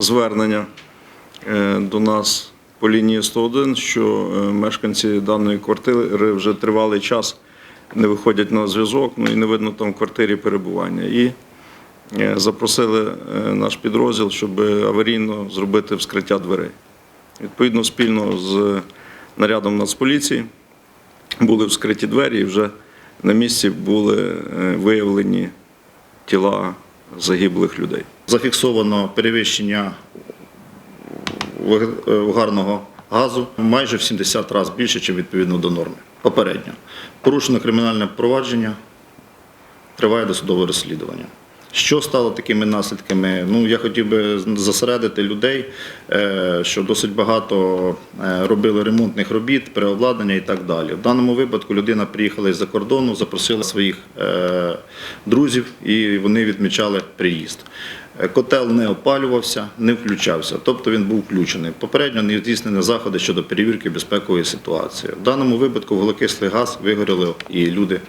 звернення е, до нас по лінії 101, що е, мешканці даної квартири вже тривалий час не виходять на зв'язок, ну і не видно там в квартирі перебування. І е, запросили наш підрозділ, щоб аварійно зробити вскриття дверей. Відповідно, спільно з нарядом Нацполіції були вскриті двері і вже на місці були виявлені тіла загиблих людей. Зафіксовано перевищення вуг- е, газу майже в 70 разів більше, ніж відповідно до норми. Попередньо. Порушено кримінальне провадження, триває досудове розслідування. Що стало такими наслідками? Ну, я хотів би зосередити людей, е, що досить багато е, робили ремонтних робіт, переобладнання і так далі. В даному випадку людина приїхала із-за кордону, запросила своїх друзів і вони відмічали приїзд. Е, Котел не опалювався, не включався, тобто він був включений. Попередньо не здійснені заходи щодо перевірки безпекової ситуації. В даному випадку вуглекислий газ вигоріло і люди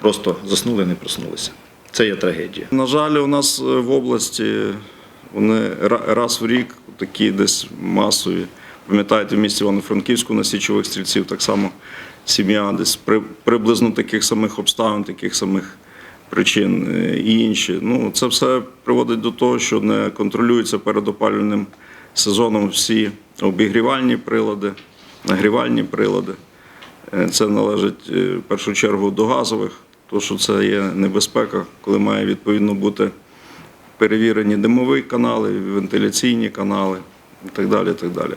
просто заснули, не проснулися. Це є трагедія. На жаль, у нас е, в області вони ра- раз в рік такі десь масові. Пам'ятаєте, в місті Івано-Франківську на січових стрільців так само сім'я десь при, приблизно таких самих обставин, таких самих причин е, і інші. Ну, це все приводить до того, що не контролюються перед опалювальним сезоном всі обігрівальні прилади, нагрівальні прилади. Е, Це належить е, в першу чергу до газових, тому що це є небезпека, коли має відповідно бути перевірені димові канали, вентиляційні канали і так далі. і так далі.